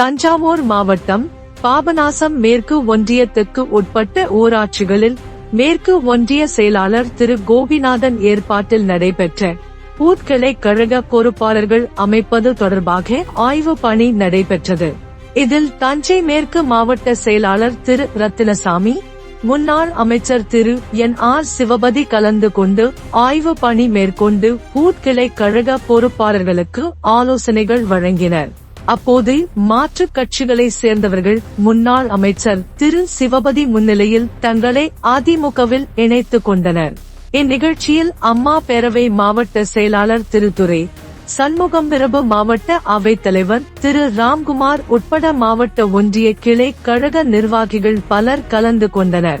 தஞ்சாவூர் மாவட்டம் பாபநாசம் மேற்கு ஒன்றியத்துக்கு உட்பட்ட ஊராட்சிகளில் மேற்கு ஒன்றிய செயலாளர் திரு கோபிநாதன் ஏற்பாட்டில் நடைபெற்ற பூத்கிளை கழக பொறுப்பாளர்கள் அமைப்பது தொடர்பாக ஆய்வு பணி நடைபெற்றது. இதில் தஞ்சை மேற்கு மாவட்ட செயலாளர் திரு ரத்தினசாமி முன்னாள் அமைச்சர் திரு என் ஆர் சிவபதி கலந்து கொண்டு ஆய்வு பணி மேற்கொண்டு பூத்கிளை கழக பொறுப்பாளர்களுக்கு ஆலோசனைகள் வழங்கினர். அப்போது மாற்றுக் கட்சிகளை சேர்ந்தவர்கள் முன்னாள் அமைச்சர் திரு சிவபதி முன்னிலையில் தங்களை அதிமுகவில் இணைத்துக் கொண்டனர். இந்நிகழ்ச்சியில் அம்மா பேரவை மாவட்ட செயலாளர் திரு துரை சண்முகம் பிரபு மாவட்ட அவைத் தலைவர் திரு ராம்குமார் உட்பட மாவட்ட ஒன்றிய கிளை கழக நிர்வாகிகள் பலர் கலந்து கொண்டனர்.